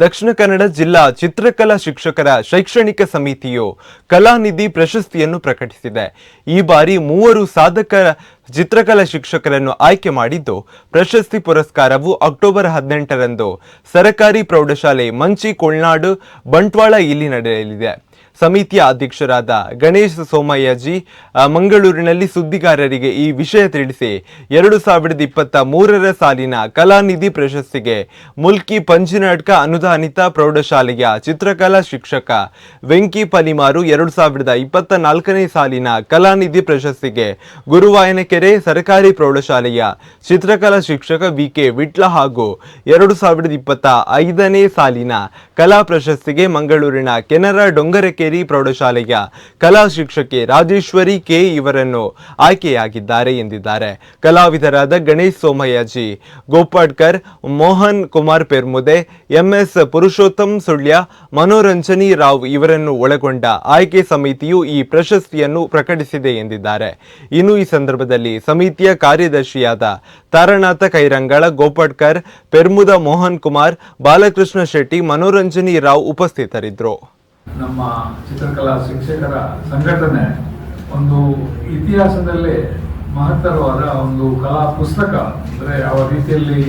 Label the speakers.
Speaker 1: ದಕ್ಷಿಣ ಕನ್ನಡ ಜಿಲ್ಲಾ ಚಿತ್ರಕಲಾ ಶಿಕ್ಷಕರ ಶೈಕ್ಷಣಿಕ ಸಮಿತಿಯು ಕಲಾನಿಧಿ ಪ್ರಶಸ್ತಿಯನ್ನು ಪ್ರಕಟಿಸಿದೆ. ಈ ಬಾರಿ ಮೂವರು ಸಾಧಕ ಚಿತ್ರಕಲಾ ಶಿಕ್ಷಕರನ್ನು ಆಯ್ಕೆ ಮಾಡಿದ್ದು, ಪ್ರಶಸ್ತಿ ಪುರಸ್ಕಾರವು ಅಕ್ಟೋಬರ್ ಹದಿನೆಂಟರಂದು ಸರಕಾರಿ ಪ್ರೌಢಶಾಲೆ ಮಂಚಿ ಕೊಳ್ನಾಡು ಬಂಟ್ವಾಳ ಇಲ್ಲಿ ನಡೆಯಲಿದೆ. ಸಮಿತಿಯ ಅಧ್ಯಕ್ಷರಾದ ಗಣೇಶ್ ಸೋಮಯ್ಯಜಿ ಮಂಗಳೂರಿನಲ್ಲಿ ಸುದ್ದಿಗಾರರಿಗೆ ಈ ವಿಷಯ ತಿಳಿಸಿ ಎರಡು ಸಾವಿರದ ಇಪ್ಪತ್ತ ಮೂರರ ಸಾಲಿನ ಕಲಾನಿಧಿ ಪ್ರಶಸ್ತಿಗೆ ಮುಲ್ಕಿ ಪಂಜಿನಾಡ್ಕ ಅನುದಾನಿತ ಪ್ರೌಢಶಾಲೆಯ ಚಿತ್ರಕಲಾ ಶಿಕ್ಷಕ ವೆಂಕಿ ಪಲಿಮಾರು ಎರಡು ಸಾವಿರದ ಇಪ್ಪತ್ತ ನಾಲ್ಕನೇ ಸಾಲಿನ ಕಲಾನಿಧಿ ಪ್ರಶಸ್ತಿಗೆ ಗುರುವಾಯನಕೆರೆ ಸರ್ಕಾರಿ ಪ್ರೌಢಶಾಲೆಯ ಚಿತ್ರಕಲಾ ಶಿಕ್ಷಕ ವಿ ಕೆ ವಿಟ್ಲ ಹಾಗೂ ಎರಡು ಸಾವಿರದ ಇಪ್ಪತ್ತ ಐದನೇ ಸಾಲಿನ ಕಲಾ ಪ್ರಶಸ್ತಿಗೆ ಮಂಗಳೂರಿನ ಕೆನರಾ ಡೊಂಗರಕೇರಿ ಪ್ರೌಢಶಾಲೆಯ ಕಲಾ ಶಿಕ್ಷಕಿ ರಾಜೇಶ್ವರಿ ಕೆ ಇವರನ್ನು ಆಯ್ಕೆಯಾಗಿದ್ದಾರೆ ಎಂದಿದ್ದಾರೆ. ಕಲಾವಿದರಾದ ಗಣೇಶ್ ಸೋಮಯ್ಯಜಿ, ಗೋಪಾಡ್ಕರ್, ಮೋಹನ್ ಕುಮಾರ್ ಪೆರ್ಮುದೆ, ಎಂಎಸ್ ಪುರುಷೋತ್ತಮ್ ಸುಳ್ಯ, ಮನೋರಂಜನಿ ರಾವ್ ಇವರನ್ನು ಒಳಗೊಂಡ ಆಯ್ಕೆ ಸಮಿತಿಯು ಈ ಪ್ರಶಸ್ತಿಯನ್ನು ಪ್ರಕಟಿಸಿದೆ ಎಂದಿದ್ದಾರೆ. ಇನ್ನು ಈ ಸಂದರ್ಭದಲ್ಲಿ ಸಮಿತಿಯ ಕಾರ್ಯದರ್ಶಿಯಾದ ತಾರನಾಥ ಕೈರಂಗಳ, ಗೋಪಾಡ್ಕರ್, ಪೆರ್ಮುದ ಮೋಹನ್ ಕುಮಾರ್, ಬಾಲಕೃಷ್ಣ ಶೆಟ್ಟಿ, ಮನೋರಂಜನಿ ರಾವ್ ಉಪಸ್ಥಿತರಿದ್ದರು.
Speaker 2: ನಮ್ಮ ಚಿತ್ರಕಲಾ ಶಿಕ್ಷಕರ ಸಂಘಟನೆ ಒಂದು ಇತಿಹಾಸದಲ್ಲೇ ಮಹತ್ತರವಾದ ಒಂದು ಕಲಾ ಪುಸ್ತಕ. ಅಂದರೆ ಯಾವ ರೀತಿಯಲ್ಲಿ